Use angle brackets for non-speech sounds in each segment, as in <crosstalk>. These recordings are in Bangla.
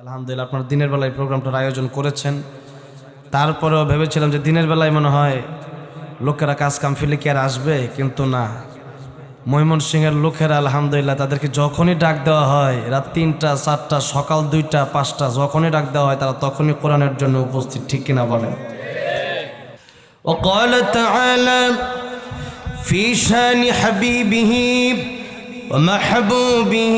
আলহামদুলিল্লাহ আপনার দিনের বেলায় প্রোগ্রামটার আয়োজন করেছেন তারপরেও ভেবেছিলাম যে দিনের বেলায় মনে হয় লোকেরা কাজ কাম ফেলে কি আর আসবে কিন্তু না ময়মনসিংহের লোকেরা আলহামদুলিল্লাহ তাদেরকে যখনই ডাক দেওয়া হয় রাত তিনটা চারটা সকাল দুইটা পাঁচটা যখনই ডাক দেওয়া হয় তারা তখনই কোরআনের জন্য উপস্থিত ঠিক কিনা বলেন وقال تعالى في شان حبيبه ومحبوبه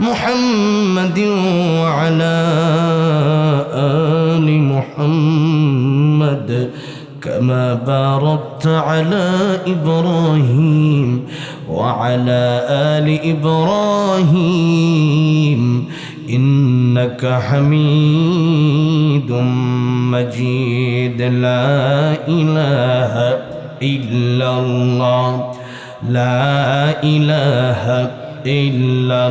محمد وعلى آل محمد كما باركت على إبراهيم وعلى آل إبراهيم إنك حميد مجيد لا إله إلا الله لا إله إلا লা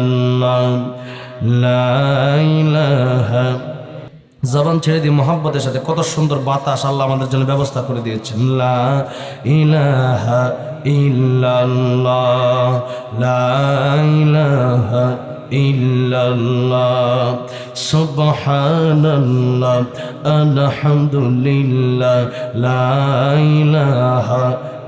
জবান ছেড়ে দিয়ে মোহাম্মতের সাথে কত সুন্দর বাতাস আল্লাহ আমাদের জন্য ব্যবস্থা করে দিয়েছেন। লা ইলাহা সুবহানাল্লাহ, আলহামদুলিল্লাহ, লা ইলাহা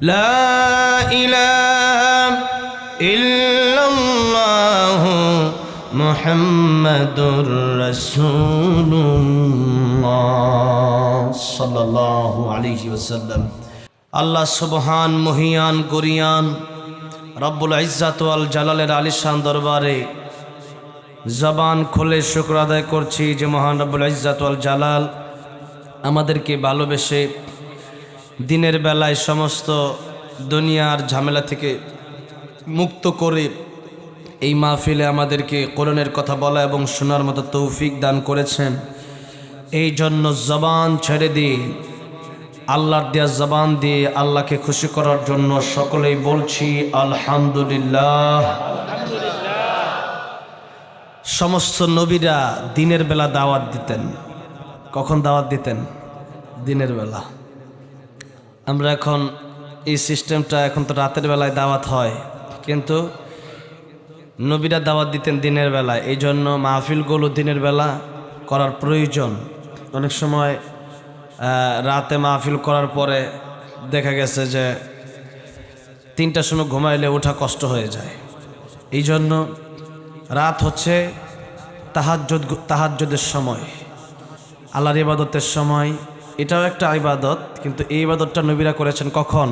لا إله إلا الله محمد رسول الله صلى الله عليه وسلم আল্লাহ সুবহান মহিয়ান গরিয়ান রব্বুল ইজ্জাত আল জালালের আলিশান দরবারে জবান খুলে শুক্র আদায় করছি যে মহান রব্বুল ইজ্জাত আল জালাল আমাদেরকে ভালোবেসে দিনের বেলায় সমস্ত দুনিয়ার ঝামেলা থেকে মুক্ত করে এই মাহফিলে আমাদেরকে কোরআনের কথা বলা এবং শোনার মতো তৌফিক দান করেছেন। এই জন্য জবান ছেড়ে দিয়ে, আল্লাহর দেয়া জবান দিয়ে আল্লাহকে খুশি করার জন্য সকলেই বলছি, আলহামদুলিল্লাহ। সমস্ত নবীরা দিনের বেলা দাওয়াত দিতেন। কখন দাওয়াত দিতেন? দিনের বেলা। আমরা এখন এই সিস্টেমটা এখন তো রাতের বেলায় দাওয়াত হয়, কিন্তু নবীরা দাওয়াত দিতেন দিনের বেলায়। এই জন্য মাহফিলগুলো দিনের বেলা করার প্রয়োজন। অনেক সময় রাতে মাহফিল করার পরে দেখা গেছে যে তিনটার সময় ঘুমাইলে ওঠা কষ্ট হয়ে যায়। এই জন্য রাত হচ্ছে তাহাজ্জুদ, তাহাজ্জুদের সময়। আল্লাহর ইবাদতের সময় এটাও একটা ইবাদত, কিন্তু এই ইবাদতটা নবীরা করেছেন কখন?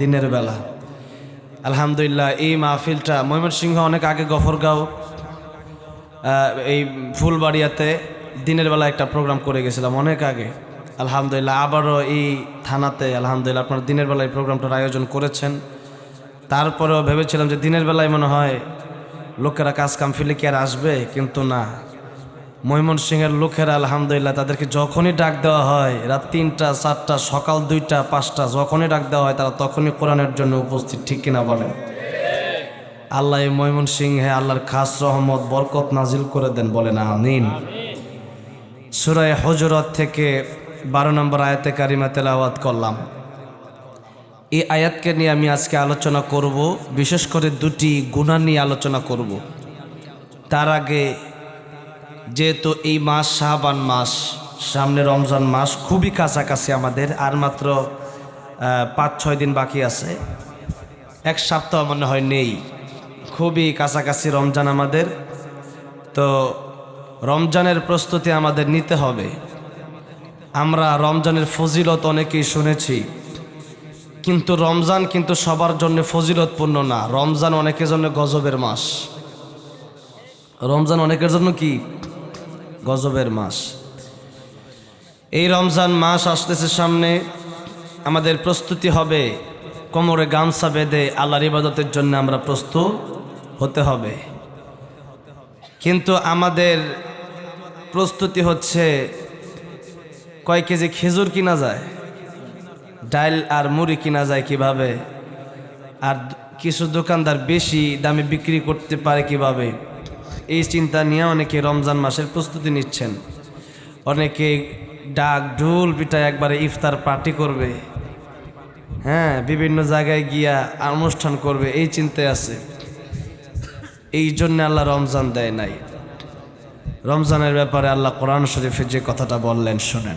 দিনের বেলা। আলহামদুলিল্লাহ, এই মাহফিলটা ময়মনসিংহ অনেক আগে গফরগাঁও এই ফুলবাড়িয়াতে দিনের বেলা একটা প্রোগ্রাম করে গেছিলাম অনেক আগে। আলহামদুলিল্লাহ, আবারও এই থানাতে, আলহামদুলিল্লাহ, আপনার দিনের বেলায় প্রোগ্রামটার আয়োজন করেছেন। তারপরেও ভেবেছিলাম যে দিনের বেলায় মনে হয় লোকেরা কাজ কাম ফেলে কি আর আসবে? কিন্তু না। ময়মনসিংহের লোকেরা আলহামদুলিল্লাহ তাদেরকে যখনই ডাক দেওয়া হয়, রাত তিনটা, চারটা, সকাল দুইটা, পাঁচটা, যখনই ডাক দেওয়া হয় তারা তখনই কোরআনের জন্য উপস্থিত, ঠিক কিনা বলেন? আল্লাহ ময়মনসিংহে আল্লাহর খাস রহমত, বরকত নাজিল করে দেন বলেন, আমিন। সুরায় হজরত থেকে বারো নম্বর আয়াতে কারিমা তেলাওয়াত করলাম। এই আয়াতকে নিয়ে আমি আজকে আলোচনা করব, বিশেষ করে দুটি গুণা নিয়ে আলোচনা করব। তার আগে যেহেতু এই মাস শাহবান মাস, সামনে রমজান মাস, খুবই কাছাকাছি আমাদের, আর মাত্র পাঁচ, ছয় দিন বাকি আছে। এক সপ্তাহ মনে হয় নেই। খুবই কাছাকাছি রমজান আমাদের। তো রমজানের প্রস্তুতি আমাদের নিতে হবে। আমরা রমজানের ফজিলত অনেকেই শুনেছি, কিন্তু রমজান কিন্তু সবার জন্য ফজিলতপূর্ণ না। রমজান অনেকের জন্য গজবের মাস। রমজান অনেকের জন্য কি? গজবের মাস। এই রমজান মাস আসতেছে সামনে। আমাদের প্রস্তুতি হবে কোমরে গামছা বেঁধে আল্লাহর ইবাদতের জন্য আমরা প্রস্তুত হতে হবে। কিন্তু আমাদের প্রস্তুতি হচ্ছে কয় কেজি খেজুর কিনা যায় ডাল আর মুড়ি কিনা যায় কীভাবে, আর কিছু দোকানদার বেশি দামে বিক্রি করতে পারে কীভাবে এই চিন্তা নিয়ে অনেকে রমজান মাসের প্রস্তুতি নিচ্ছেন। অনেকে ডাক ঢোল পিটায় একবারে ইফতার পার্টি করবে। হ্যাঁ বিভিন্ন জায়গায় গিয়া অনুষ্ঠান করবে, এই চিন্তায় আছে। এই জন্য আল্লাহ রমজান দেয় নাই। রমজানের ব্যাপারে আল্লাহ কোরআন শরীফের যে কথাটা বললেন, শোনেন।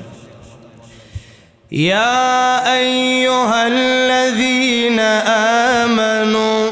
ইয়া আইয়ুহাল্লাযীনা আমানু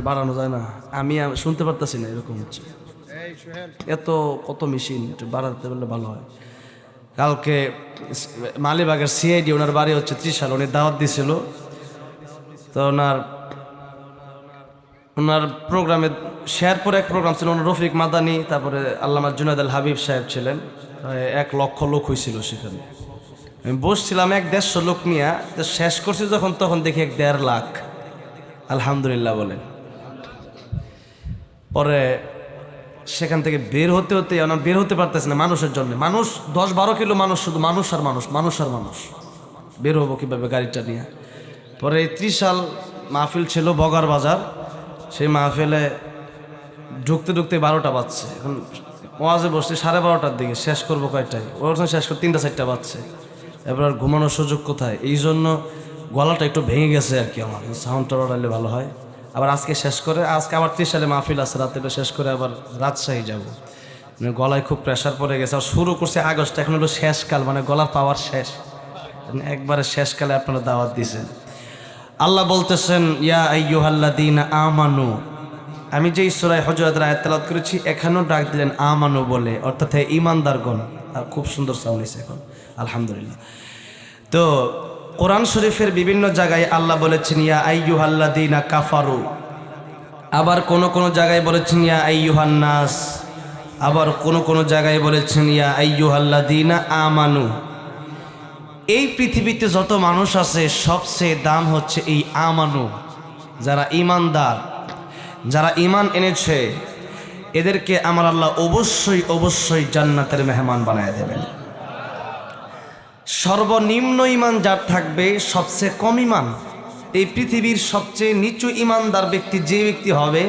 সাউন্ডটা বাড়ানো যায় না? আমি শুনতে পারতাছি না এরকম হচ্ছে। এত কত মেশিন বাড়াতে পারলে ভালো হয়। কালকে মালিবাগের সিআইডি ওনার বাড়ি হচ্ছে ত্রিশাল উনি দাওয়াত দিছিল। তো ওনার ওনার প্রোগ্রামে শেয়ার পরে এক প্রোগ্রাম ছিল ওনার রফিক মাদানি তারপরে আল্লামা জুনাদ আল হাবিব সাহেব ছিলেন। এক লক্ষ লোক হয়েছিল সেখানে। আমি বসছিলাম এক দেড়শো লোক নিয়ে তো শেষ করছি যখন তখন দেখি এক দেড় লাখ। আলহামদুলিল্লাহ বলেন। পরে সেখান থেকে বের হতে হতে আমরা বের হতে পারতেছে না মানুষের জন্য। মানুষ, দশ বারো কিলো মানুষ, শুধু মানুষ আর মানুষ মানুষ আর মানুষ। বের হব কীভাবে গাড়িটা নিয়ে? পরে এই ত্রিশাল মাহফিল ছিল বগার বাজার। সেই মাহফিলে ঢুকতে ঢুকতে বারোটা বাজছে। এখন ওয়াজে বসছি সাড়ে বারোটার দিকে, শেষ করব কয়টায়? ওর শেষ করে, তিনটা, চারটা বাজছে। এবার আর ঘুমানোর সুযোগ কোথায়? এই জন্য গলাটা একটু ভেঙে গেছে আর কি আমার। সাউন্ডটা বাড়ালে ভালো হয়। আবার আজকে শেষ করে, আজকে আবার ত্রিশ সালে মাহফিল আছে রাতে শেষ করে আবার রাজশাহী যাব। মানে গলায় খুব প্রেশার পড়ে গেছে। আর শুরু করছে আগস্ট, এখন হলো শেষকাল মানে গলা পাওয়ার শেষ। মানে একবারে শেষকালে আপনারা দাওয়াত দিয়েছেন। আল্লাহ বলতেছেন, ইয়া আইয়ুহাল্লাদিন আমানু। আমি যে ঈশ্বরায় হজরত রায় তেলাত করেছি, এখানেও ডাক দিলেন, আমানু বলে। অর্থাৎ ইমানদারগণ খুব সুন্দর সাউন্ড এখন। আলহামদুলিল্লাহ। তো কোরআন শরীফের বিভিন্ন জায়গায় আল্লাহ বলেছেন, ইয়া আইয়ুহাল্লাদিনা কাফারু। আবার কোন কোন জায়গায় বলেছেন, ইয়া আইয়ুহান্নাস। আবার কোন কোন জায়গায় বলেছেন, ইয়া আইয়ুহাল্লাদিনা আমানু। এই পৃথিবীতে যত মানুষ আছে, সবচেয়ে দাম হচ্ছে এই আমানু। যারা ইমানদার যারা ইমান এনেছে, এদেরকে আমার আল্লাহ অবশ্যই অবশ্যই জান্নাতের মেহমান বানায় দেবেন। সর্বনিম্ন ইমান যার থাকবে সবচেয়ে কম ইমান। এই পৃথিবীর সবচেয়ে নিচু ইমানদার ব্যক্তি যে ব্যক্তি হবে,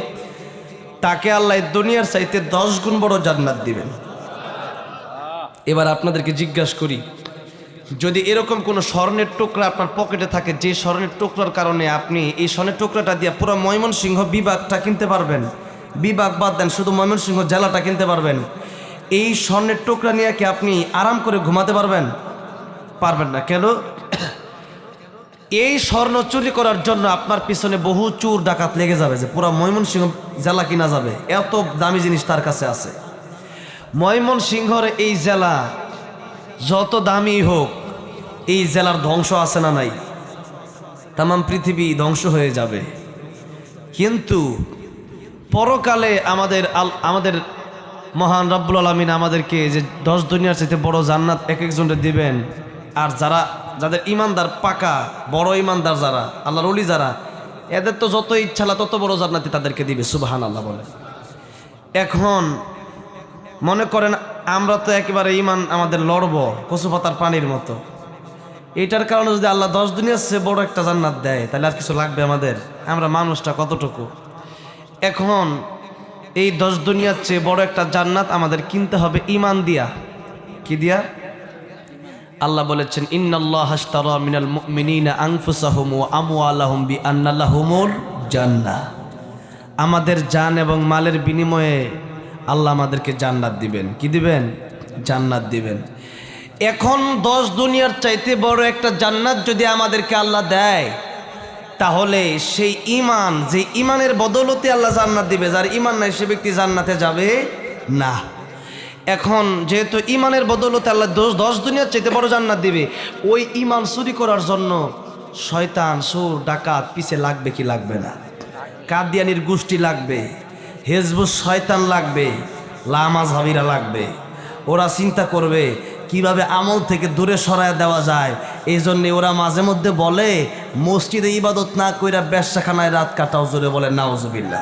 তাকে আল্লাহ দুনিয়ার চাইতে দশ গুণ বড় জান্নাত দিবেন। এবার আপনাদেরকে জিজ্ঞাসা করি, যদি এরকম কোনো স্বর্ণের টুকরা আপনার পকেটে থাকে, যে স্বর্ণের টুকরার কারণে আপনি এই স্বর্ণের টুকরাটা দিয়ে পুরো ময়মনসিংহ বিভাগটা কিনতে পারবেন, বিভাগ বাদ দেন শুধু ময়মনসিংহ জেলাটা কিনতে পারবেন, এই স্বর্ণের টুকরা নিয়ে কি আপনি আরাম করে ঘুমাতে পারবেন? পারবেন না। কেন? এই স্বর্ণ চুরি করার জন্য আপনার পিছনে বহু চুর ডাকাত লেগে যাবে যে পুরো ময়মনসিংহ জেলা কিনা যাবে। এত দামি জিনিস তার কাছে আছে। ময়মনসিংহর এই জেলা যত দামি হোক, এই জেলার ধ্বংস আছে না নাই? তাম পৃথিবী ধ্বংস হয়ে যাবে। কিন্তু পরকালে আমাদের আল, আমাদের মহান রব্বুল আলমিন আমাদেরকে যে দশ দুনিয়ার চাইতে বড় জান্নাত এক একজনকে দিবেন আর যারা, যাদের ইমানদার পাকা, বড় ইমানদার যারা, আল্লাহর অলি যারা, এদের তো যত ইচ্ছা তত বড় জান্নাতি তাদেরকে দিবে সুবাহান আল্লাহ বলে। এখন মনে করেন আমরা তো একেবারে ইমান আমাদের লড়ব কচু পাতার পানির মতো। এটার কারণে যদি আল্লাহ দশ দুনিয়ার চেয়ে বড় একটা জান্নাত দেয়, তাহলে আর কিছু লাগবে আমাদের? আমরা মানুষটা কতটুকু? এখন এই দশ দুনিয়ার চেয়ে বড় একটা জান্নাত আমাদের কিনতে হবে ইমান দিয়া। কি দিয়া? আল্লাহ বলেছেন, ইন্নাল্লাহ হাশতারা মিনাল মুমিনিনা আনফুসাহুম ওয়া আমওয়ালাহুম বিআন্না লাহুমুল জান্নাহ। আমাদের জান এবং মালের বিনিময়ে আল্লাহ আমাদেরকে জান্নাত দিবেন। কি দিবেন? জান্নাত দিবেন। এখন দশ দুনিয়ার চাইতে বড় একটা জান্নাত যদি আমাদেরকে আল্লাহ দেয়, তাহলে সেই ইমান যে ইমানের বদলতে আল্লাহ জান্নাত দিবে, যার ইমান নাই, সে ব্যক্তি জান্নাতে যাবে না। এখন যেহেতু ইমানের বদলতে আল্লাহ দশ দশ দুনিয়ার চাইতে বড় জান্নাত দিবে, ওই ইমান চুরি করার জন্য শয়তান সুর ডাকাত পিছে লাগবে কি লাগবে না? কাদিয়ানির গোষ্ঠী লাগবে হেজবুস শয়তান লাগবে, লামা হাবিরা লাগবে। ওরা চিন্তা করবে, কীভাবে আমল থেকে দূরে সরায় দেওয়া যায়? এই জন্যে ওরা মাঝে মধ্যে বলে, মসজিদে ইবাদত না কইরা ব্যবসাখানায় রাত কাটাও, জোরে বলে নাওজবিল্লা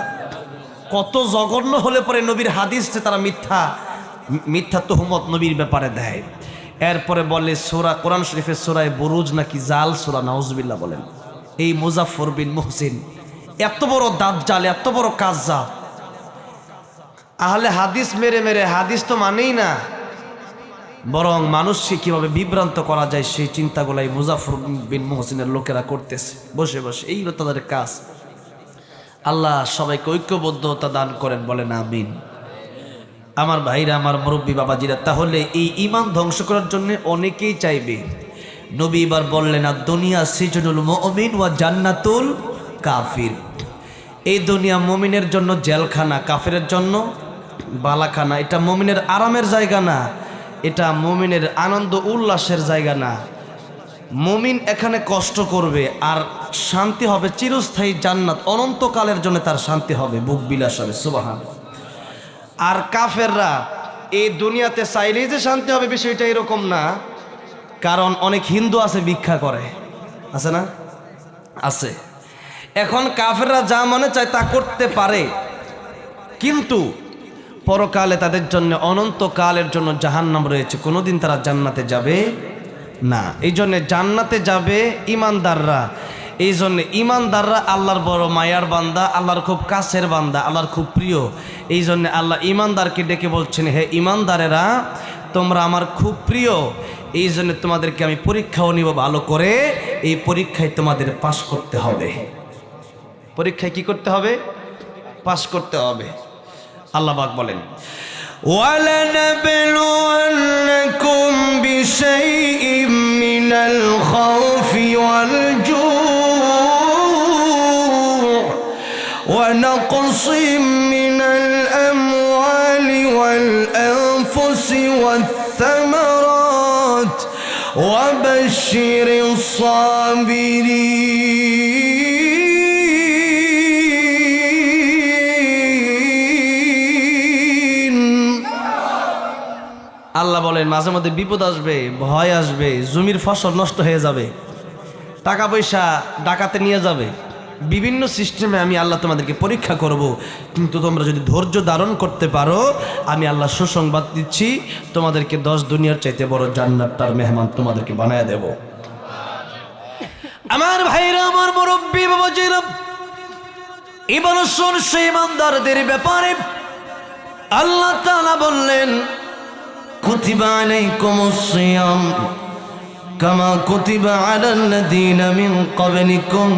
কত জঘন্য হলে পরে নবীর হাদিসে তারা মিথ্যা মিথ্যা তহমত নবীর ব্যাপারে দেয়। এরপরে বলে, সোরা, কোরআন শরীফের সোরায় বরুজ নাকি জাল, সোরা নাউজবিল্লা বলেন। এই মুজাফর বিন মুহসিন, এত বড় দাঁত জাল এত বড় কাজ যা আহলে হাদিস মেরে মেরে, হাদিস তো মানেই না। বরং মানুষকে কীভাবে বিভ্রান্ত করা যায় সেই চিন্তাগুলাই মুজাফর বিন মোহসিনের লোকেরা করতেছে। বসে বসে, এইগুলো তাদের কাজ। আল্লাহ সবাইকে ঐক্যবদ্ধতা দান করেন, বলেন আমিন। আমার ভাইরা, আমার মুরব্বী বাবাজিরা, তাহলে এই ইমান ধ্বংস করার জন্য অনেকেই চাইবে। নবী এবার বললেন, আর দুনিয়া সিজনুল মমিন ওয়া জান্নাতুল কাফির। এই দুনিয়া মমিনের জন্য জেলখানা, কাফিরের জন্য বালাখানা, এটা মমিনের আরামের জায়গা না, এটা মমিনের আনন্দ উল্লাসের জায়গা না। মমিন এখানে কষ্ট করবে, আর শান্তি হবে চিরস্থায়ী জান্নাত, অনন্তকালের জন্য তার শান্তি হবে, বুক বিলাস হবে সুবাহান আর কাফেররা, এই দুনিয়াতে চাইলেই যে শান্তি হবে বিষয়টা এরকম না। কারণ অনেক হিন্দু আছে ভিক্ষা করে। আছে না? আছে। এখন কাফেররা যা মনে চায় তা করতে পারে। কিন্তু পরকালে তাদের জন্য, অনন্তকালের জন্য জাহান্নাম রয়েছে। কোনোদিন তারা জান্নাতে যাবে না। এই জন্যে জান্নাতে যাবে ইমানদাররা। এই জন্যে ইমানদাররা আল্লাহর বড় মায়ার বান্দা আল্লাহর খুব কাছের বান্দা আল্লাহর খুব প্রিয় এই জন্যে আল্লাহ ইমানদারকে ডেকে বলছেন হে ইমানদারেরা তোমরা আমার খুব প্রিয় এই জন্য তোমাদেরকে আমি পরীক্ষাও নিব ভালো করে এই পরীক্ষায় তোমাদের পাশ করতে হবে পরীক্ষায় কি করতে হবে পাশ করতে হবে আল্লাহবাক বলেন ولنبلونكم بشيء من الخوف والجوع ونقص من الأموال والأنفس والثمرات وبشر الصابرين আল্লাহ বলেন মাঝে মধ্যে বিপদ আসবে ভয় আসবে জমির ফসল নষ্ট হয়ে যাবে টাকা পয়সা ডাকাতে নিয়ে যাবে বিভিন্ন সিস্টেমে আমি আল্লাহ তোমাদেরকে পরীক্ষা করব। কিন্তু তোমরা যদি ধৈর্য ধারণ করতে পারো, আমি আল্লাহ সুসংবাদ দিচ্ছি, তোমাদেরকে দশ দুনিয়ার চাইতে বড় জান্নাত তার মেহমান তোমাদেরকে বানায় দেব। আমার ভাইরা, আমার মুরব্বী বাবাজিরা ইবন সুন ইমানদারদের ব্যাপারে আল্লাহ তাআলা বললেন, কুতিবা আলাইকুমুস সিয়াম কামা কুতিবা আলাল্লাযীনা মিন ক্বাবলিকুম।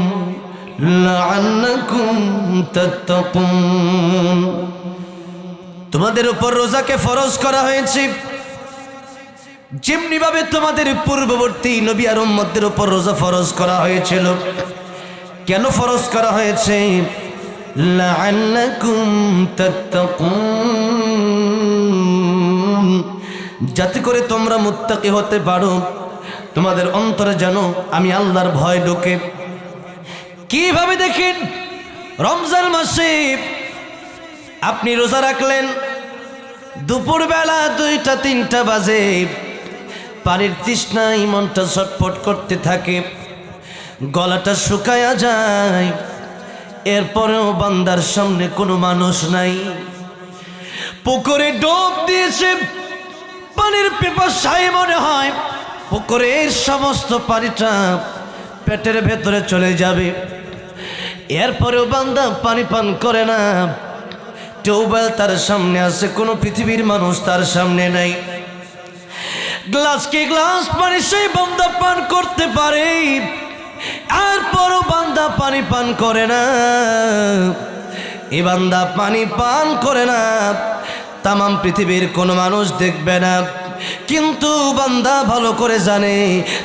তোমাদের উপর রোজাকে ফরজ করা হয়েছে। যেমনি ভাবে তোমাদের পূর্ববর্তী নবী আর উম্মতের উপর রোজা ফরজ করা হয়েছিল। কেন ফরজ করা হয়েছে? যাতে করে তোমরা মুত্তাকি হতে পারো। তোমাদের অন্তরে যেন আমি আল্লাহর ভয় ঢোকে। কীভাবে দেখেন? রমজান মাসে আপনি রোজা রাখলেন, দুপুরবেলা দুইটা, তিনটা বাজে, পানির তৃষ্ণায় মনটা ছটফট করতে থাকে, গলাটা শুকায়া যায়, এরপরেও বান্দার সামনে কোনো মানুষ নাই। পুকুরে ডোব দিয়েছে, পানির পেপাসাই মনে হয় পুকুরের সমস্ত পানিটা পেটের ভেতরে চলে যাবে। এরপরেও বান্দা পানি পান করে না। টিউবওয়েল তার সামনে আছে, কোনো পৃথিবীর মানুষ তার সামনে নাই। গ্লাসকে গ্লাস? পানি সেই বান্দা পান করতে পারে। এরপরও বান্দা পানি পান করে না। এ বান্দা পানি পান করে না। তামাম পৃথিবীর কোনো মানুষ দেখবে না। কিন্তু বান্দা ভালো করে জানে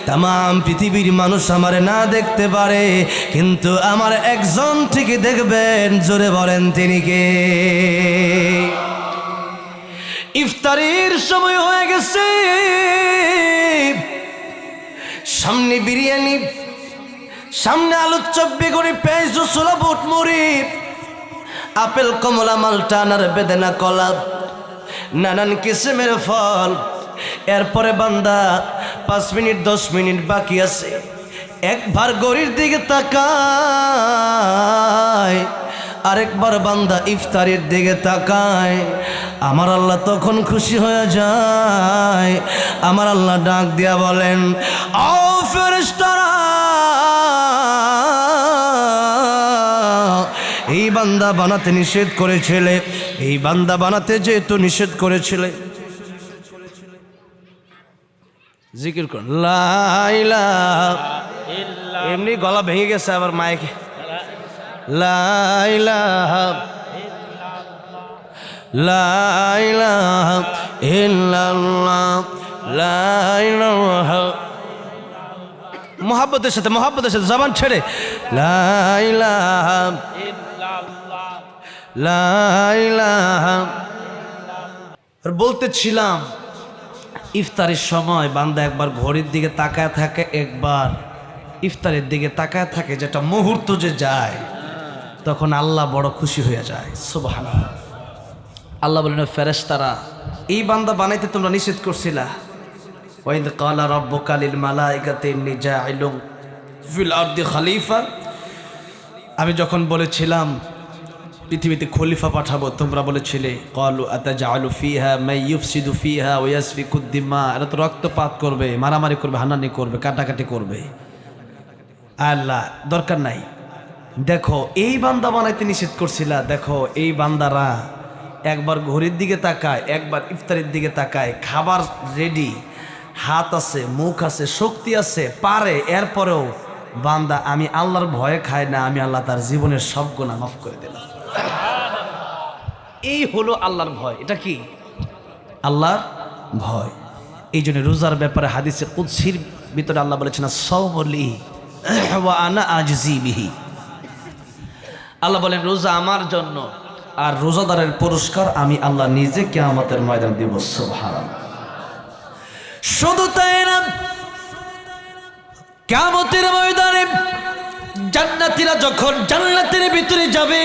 তাম পৃথিবীর মানুষ আমার না দেখতে পারে, কিন্তু আমার একজন ঠিকই দেখবেন, জোরে বলেন তিনি কে? ইফতারির সময় হয়ে গেছে, সামনে বিরিয়ানি, সামনে আলু চপ বেগুনি পেঁয়াজ, ছোলা, বুট, মুড়ি, আপেল, কমলা, মালটা, আনার বেদেনা কলা নানান কিসিমের ফল এরপরে বান্দা পাঁচ মিনিট, দশ মিনিট বাকি আছে। একবার গড়ির দিকে তাকায়, আরেকবার বান্দা ইফতারের দিকে তাকায়। আমার আল্লাহ তখন খুশি হয়ে যায়। আমার আল্লাহ ডাক দিয়া বলেন ও এই বান্দা বানাতে নিষেধ করেছিলে, এই বান্দা বানাতে যেহেতু নিষেধ করেছিলে জিকির কর। লাইলা ইল্লা এমনি গলা ভেঙে গেছে আবার লাইলা লাইলা ইল্লাল্লাহ। লাইলাহা মোহাব্বতের সাথে মোহাব্বতের সাথে জবান ছেড়ে। লাইলাহা আর বলতেছিলাম ইফতারের সময় বান্দা একবার ঘড়ির দিকে তাকায় থাকে, একবার ইফতারের দিকে তাকায় থাকে, যেটা মুহূর্ত যে যায়, তখন আল্লাহ বড় খুশি হয়ে যায়। সুবহান আল্লাহ বলেন ফেরেশতারা, এই বান্দা বানাইতে তোমরা নিষেধ করছিলা? ওয়াইদ কালা রব্বুকা লিল মালাইকাতি ইন্নী জাইলুম ফিল আরদি খলিফা। আমি যখন বলেছিলাম পৃথিবীতে খলিফা পাঠাবো, তোমরা বলেছিলে, কলু আতাজালু ফিহা মাই ইউফ ইউফসিদু ফিহা ওয়া ইয়াসফিকু দিমা এরা তো রক্তপাত করবে, মারামারি করবে হানানি করবে, কাটাকাটি করবে। আল্লাহ, দরকার নাই। দেখো, এই বান্দা বানাইতে নিষেধ করছিলা। দেখো, এই বান্দারা একবার ঘড়ির দিকে তাকায়, একবার ইফতারের দিকে তাকায়, খাবার রেডি হাত আছে, মুখ আছে, শক্তি আছে, পারে, এরপরেও বান্দা, আমি আল্লাহর ভয়ে খায় না, আমি আল্লাহ তার জীবনের সব গুণা মাফ করে দিলাম। এই হলো আল্লাহর ভয়। এটা কি? আল্লাহর ভয়। এই জন্য রোজার ব্যাপারে হাদিসে কুৎসির ভিতরে আল্লাহ বলেছেন সৌমলি আনা আল্লাহ বলেন রোজা আমার জন্য। আর রোজাদারের পুরস্কার আমি আল্লাহ নিজে কেয়ামতের ময়দান দিব শুধু তাই না কেয়ামতের ময়দানে জান্নাতিরা যখন জান্নাতের ভিতরে যাবে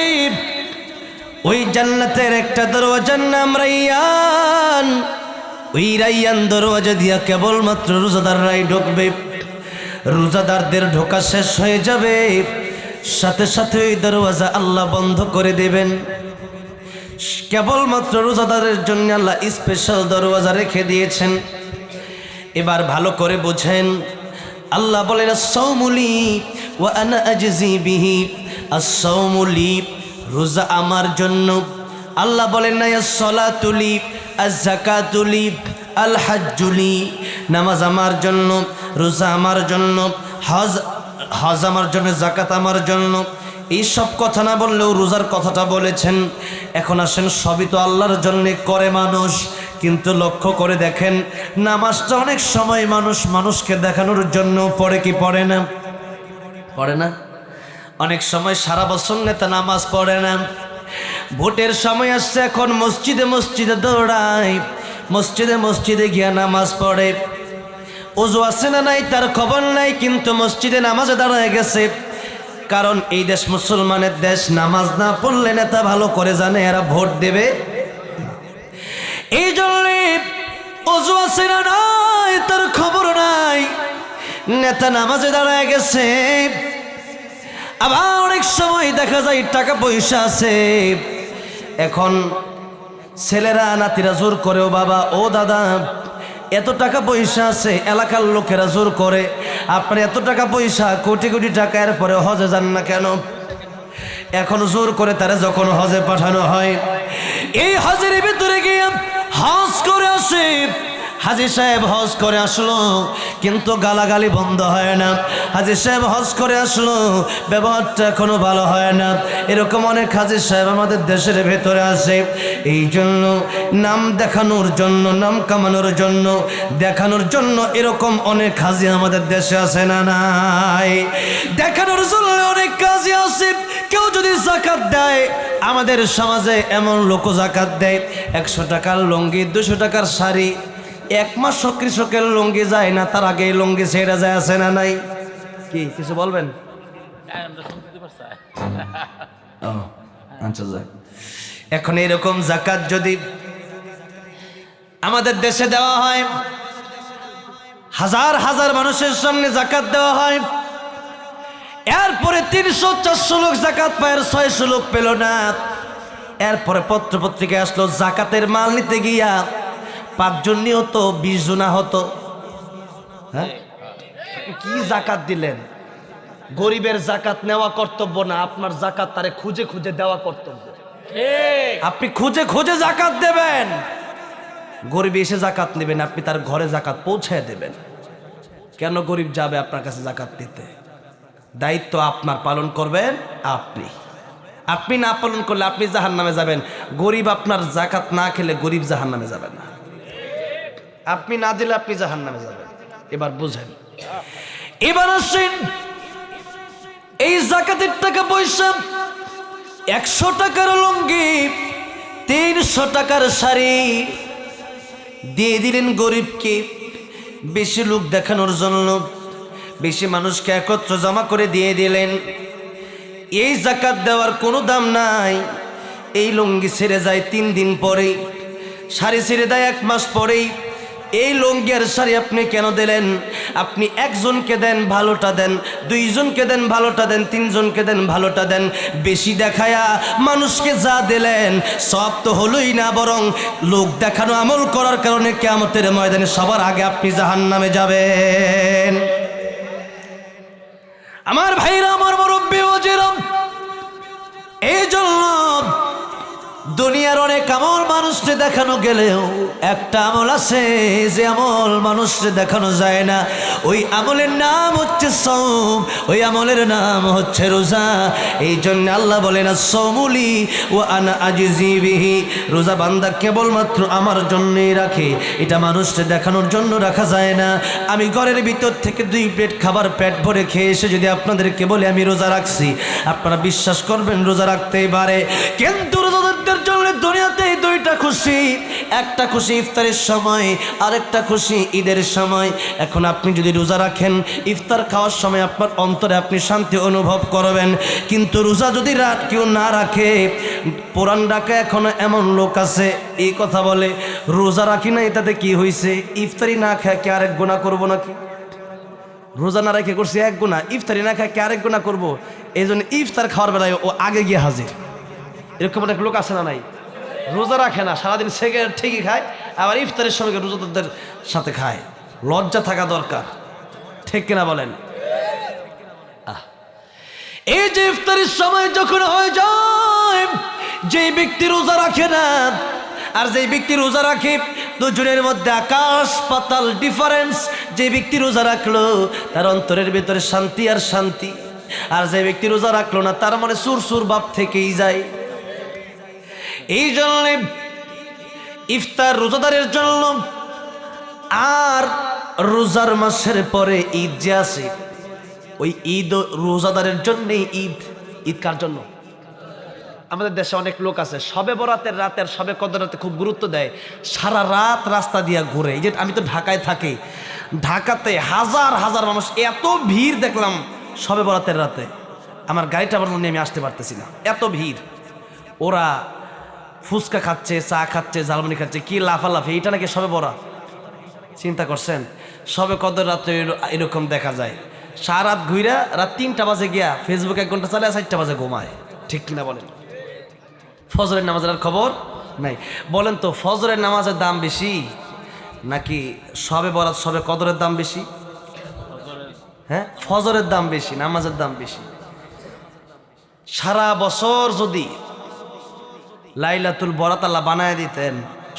ওই জান্নাতের একটা দরওয়াজার নাম রাইয়ান। ওই রাইয়ান দরওয়াজা দিয়া কেবলমাত্র রোজাদাররাই ঢুকবে। রোজাদারদের ঢোকা শেষ হয়ে যাবে। সাথে সাথে ওই দরওয়াজা আল্লাহ বন্ধ করে দেবেন। কেবলমাত্র রোজাদারের জন্য আল্লাহ স্পেশাল দরওয়াজা রেখে দিয়েছেন। এবার ভালো করে বোঝেন। আল্লাহ বলেন সৌমুলি ও আনা আজজি বিহি। আসৌমুলি রোজা আমার জন্য। আল্লাহ বলেন, না সলা সলাতুলি আজাকাতুলি আল হাজ্জুলি নামাজ আমার জন্য, রোজা আমার জন্য, হজ হজ আমার জন্য জাকাত আমার জন্য। এই সব কথা না বললেও রোজার কথাটা বলেছেন। এখন আসেন, সবই তো আল্লাহর জন্য করে মানুষ। কিন্তু লক্ষ্য করে দেখেন, নামাজটা অনেক সময় মানুষ মানুষকে দেখানোর জন্য পড়ে কি পড়ে না? পড়ে না? অনেক সময় সারা বছর নেতা নামাজ পড়ে না। ভোটের সময় আসছে এখন মসজিদে মসজিদে দৌড়ায়, মসজিদে মসজিদে গিয়া নামাজ পড়ে। ওজু আছে না নাই তার খবর নাই, কিন্তু মসজিদে নামাজে দাঁড়ায় গেছে। কারণ এই দেশ মুসলমানের দেশ, নামাজ না পড়লে নেতা ভালো করে জানে এরা ভোট দেবে। এই জন্যে অজু আছে না নাই তার খবর নাই, নেতা নামাজে দাঁড়ায় গেছে। আবার অনেক সময় দেখা যায় টাকা পয়সা আছে। এখন ছেলেরা, নাতিরা জোর করেও, বাবা, ও দাদা, এত টাকা পয়সা আছে, এলাকার লোকেরা জোর করে, আপনার এত টাকা পয়সা, কোটি কোটি টাকা, এরপরে হজে যান না কেন? এখন জোর করে তারা যখন হজে পাঠানো হয়, এই হজের ভিতরে গিয়ে হজ করে আসে। হাজি সাহেব হজ করে আসলো, কিন্তু গালাগালি বন্ধ হয় না। হাজি সাহেব হজ করে আসলো, ব্যবহারটা এখনও ভালো হয় না। এরকম অনেক হাজি সাহেব আমাদের দেশের ভেতরে আছে। এই জন্য নাম দেখানোর জন্য, নাম কামানোর জন্য, দেখানোর জন্য এরকম অনেক হাজি আমাদের দেশে আছে না নাই। দেখানোর জন্য অনেক কাজী আছে। কেউ যদি জাকাত দেয়, আমাদের সমাজে এমন লোক জাকাত দেয়। একশো টাকার লঙ্গি, দুশো টাকার শাড়ি এক মাস কৃষকের লঙ্গি যায় না তার আগে লঙ্গি ছেড়ে যায় আছে না নাই? কি কিছু বলবেন? <laughs> আচ্ছা যাক। এখন এরকম জাকাত যদি আমাদের দেশে দেওয়া হয় হাজার হাজার মানুষের সামনে জাকাত দেওয়া হয় এরপরে তিনশো চারশো লোক জাকাত পায় আর ছয়শো লোক পেল না। এরপরে পত্র পত্রিকায় আসলো জাকাতের মাল নিতে গিয়া পাঁচজন নিহত বিশ জনা হতো। হ্যাঁ? কি জাকাত দিলেন? গরিবের জাকাত নেওয়া কর্তব্য না আপনার জাকাত তারে খুঁজে খুঁজে দেওয়া কর্তব্য। আপনি খুঁজে খুঁজে জাকাত দেবেন। গরিব এসে জাকাত নেবেন আপনি তার ঘরে জাকাত পৌঁছায় দেবেন। কেন গরিব যাবে আপনার কাছে জাকাত দিতে? দায়িত্ব আপনার পালন করবেন আপনি। আপনি না পালন করলে আপনি জাহান নামে যাবেন। গরিব আপনার জাকাত না খেলে গরিব জাহান নামে যাবে না। আপনি না দিলে আপনি জাহান নামে যাবেন। এবার বুঝেন। এবার আসেন, এই জাকাতের টাকা পয়সা একশো টাকার লুঙ্গি, তিনশো টাকার শাড়ি দিয়ে দিলেন গরিবকে। বেশি লোক দেখানোর জন্য বেশি মানুষকে একত্র জমা করে দিয়ে দিলেন। এই জাকাত দেওয়ার কোনো দাম নাই। এই লুঙ্গি ছেড়ে যায় তিন দিন পরেই, শাড়ি ছেড়ে দেয় এক মাস পরেই। এই লুঙ্গি আর শাড়ি আপনি কেন দিলেন? আপনি একজনকে দেন, ভালোটা দেন, দুইজনকে দেন, ভালোটা দেন, তিনজনকে দেন, ভালোটা দেন। বেশি দেখায়া মানুষকে যা দিলেন, সব তো হলোই না বরং লোক দেখানো আমল করার কারণে কেমতের ময়দানে সবার আগে আপনি জাহান নামে যাবেন। আমার ভাইরা, আমার মুরব্বী ওজিরম এই জন্য দুনিয়ার অনেক আমল মানুষকে দেখানো গেলেও একটা আমল আছে যে আমল মানুষকে দেখানো যায় না। ওই আমলের নাম হচ্ছে সৌম ওই আমলের নাম হচ্ছে রোজা। এই জন্য আল্লাহ বলে না সৌমুলি ও আনা আজিজিবিহি রোজা বান্দা কেবলমাত্র আমার জন্যই রাখে, এটা মানুষকে দেখানোর জন্য রাখা যায় না। আমি ঘরের ভিতর থেকে দুই প্লেট খাবার পেট ভরে খেয়ে এসে যদি আপনাদেরকে বলে, আমি রোজা রাখছি, আপনারা বিশ্বাস করবেন, রোজা রাখতেই পারে। কিন্তু রোজাদারদের জন্য দুনিয়াতে দুইটা খুশি। একটা খুশি ইফতারের সময়, আরেকটা খুশি ঈদের সময়। এখন আপনি যদি রোজা রাখেন, ইফতার খাওয়ার সময় আপনার অন্তরে আপনি শান্তি অনুভব করবেন। কিন্তু রোজা যদি রাত কেউ না রাখে পুরান ডাকে এখনও এমন লোক আছে, এই কথা বলে, রোজা রাখি না, এটাতে কি হয়েছে ইফতারি না খায় কি আরেক গোনা করব নাকি? রোজা না রেখে করছি এক গুণা ইফতারি না খায় কি আরেক গুণা করব? এই জন্য ইফতার খাওয়ার বেলায় ও আগে গিয়ে হাজির। এরকম অনেক লোক আছে না নাই? রোজা রাখে না, সারাদিন সিগারেট ঠিকই খায়, আবার ইফতারের সঙ্গে রোজাদারদের সাথে খায়। লজ্জা থাকা দরকার, ঠিক কিনা বলেন। এই যে ইফতারের সময় যখন হয়ে যায় যে ব্যক্তি রোজা রাখে না, আর যে ব্যক্তি রোজা রাখে, দুজনের মধ্যে আকাশ পাতাল ডিফারেন্স যে ব্যক্তি রোজা রাখল, তার অন্তরের ভিতরে শান্তি আর শান্তি। আর যে ব্যক্তি রোজা রাখল না, তার মানে সুর সুর বাপ থেকেই যায়। এই জন্য ইফতার রোজাদারের জন্য আর রোজার মাসের পরে ঈদ যে আছে, ওই ঈদ রোজাদারের জন্যই ঈদ। ঈদ কার জন্য? আমাদের দেশে অনেক লোক আছে, সবে বরাতের রাতের সবে কদরাতে খুব গুরুত্ব দেয়। সারা রাত রাস্তা দিয়া ঘুরে। যে আমি তো ঢাকায় থাকি, ঢাকাতে হাজার হাজার মানুষ, এত ভিড় দেখলাম সবে বরাতের রাতে। আমার গাড়িটা বর্তমানে নিয়ে আমি আসতে পারতেছি না। এত ভিড়। ওরা ফুচকা খাচ্ছে, চা খাচ্ছে, ঝালমুড়ি খাচ্ছে, কি লাফালাফি এটা নাকি সবে বড়া? চিন্তা করছেন? সবে কত রাত্রে এরকম দেখা যায়। সারা রাত ঘুইরা রাত তিনটা বাজে গিয়া ফেসবুক এক ঘণ্টা চালে চারটা বাজে ঘুমায়। ঠিক কিনা বলেন? ফজরের নামাজের আর খবর নাই। বলেন তো, ফজরের নামাজের দাম বেশি নাকি সবে বরাত, সবে কদরের দাম বেশি? হ্যাঁ? ফজরের দাম বেশি, নামাজের দাম বেশি। সারা বছর যদি লাইলাতুল বরাত আল্লাহ বানায় দিতেন,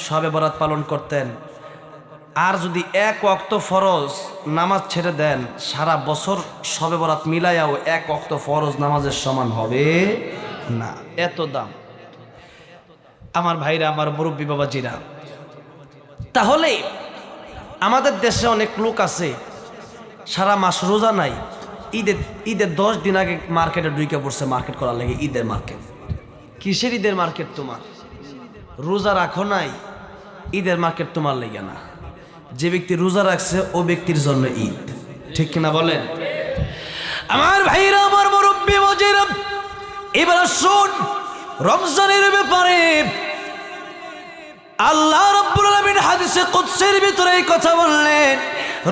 সবে বরাত পালন করতেন। আর যদি এক অক্ত ফরজ নামাজ ছেড়ে দেন, সারা বছর সবে বরাত মিলাইয়াও এক অক্ত ফরজ নামাজের সমান হবে না। এত দাম। আমার ভাইরা, আমার মুরব্বী বাবাজিরা, তাহলে আমাদের দেশে অনেক লোক আছে, সারা মাস রোজা নাই, ঈদের ঈদের দশ দিন আগে মার্কেটে ঢুকে পড়ছে মার্কেট করার লাগে ঈদের মার্কেট। কিসের ঈদের মার্কেট তোমার? রোজা রাখো নাই, ঈদের মার্কেট তোমার লেগে না। যে ব্যক্তি রোজা রাখছে, ও ব্যক্তির জন্য ঈদ। ঠিক কিনা বলেন? আমার ভাইরা আমার মুরব্বী মজিরা এবার শুন, রমজানের ব্যাপারে আল্লাহ রাব্বুল হাদিসে কুদসির ভিতরে এই কথা বললেন,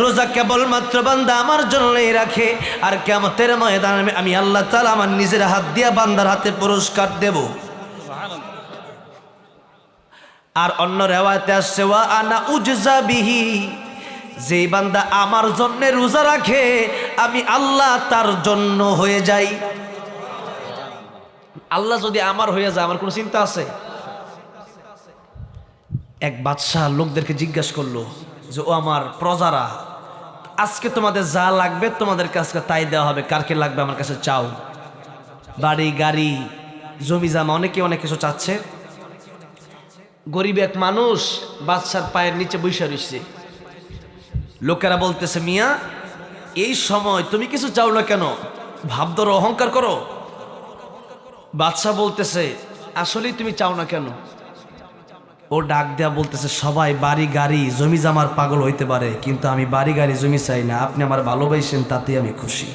রোজা কেবলমাত্র বান্দা আমার জন্যই রাখে, আর কিয়ামতের ময়দানে আমি আল্লাহ তাআলা আমার নিজের হাত দিয়া বান্দার হাতে পুরস্কার দেব। আর অন্য রেওয়ায়তে আসছে, ওয়া আনা উজজা বিহি যেই বান্দা আমার জন্য রোজা রাখে, আমি আল্লাহ তার জন্য হয়ে যাই। আল্লাহ যদি আমার হয়ে যায়, আমার কোনো চিন্তা আছে? এক বাদশাহ লোকদেরকে জিজ্ঞাসা করল যে, ও আমার প্রজারা, আজকে তোমাদের যা লাগবে তোমাদের কাছে তাই দেওয়া হবে। কারকে লাগবে আমার কাছে চাও? বাড়ি, গাড়ি, জমি জামা অনেকে অনেক কিছু চাচ্ছে। গরিব এক মানুষ বাদশার পায়ের নিচে বৈশা রয়েছে। লোকেরা বলতেছে, মিয়া, এই সময় তুমি কিছু চাও না কেন? ভাব ধরো অহংকার করো? বাদশাহ বলতেছে, আসলেই তুমি চাও না কেন? ও ডাক দেয়া বলতেছে, সবাই বাড়ি গাড়ি, জমি জামার পাগল হইতে পারে, কিন্তু আমি বাড়ি গাড়ি, জমি চাই না। আপনি আমার ভালোবাসেন, তাতেই আমি খুশি।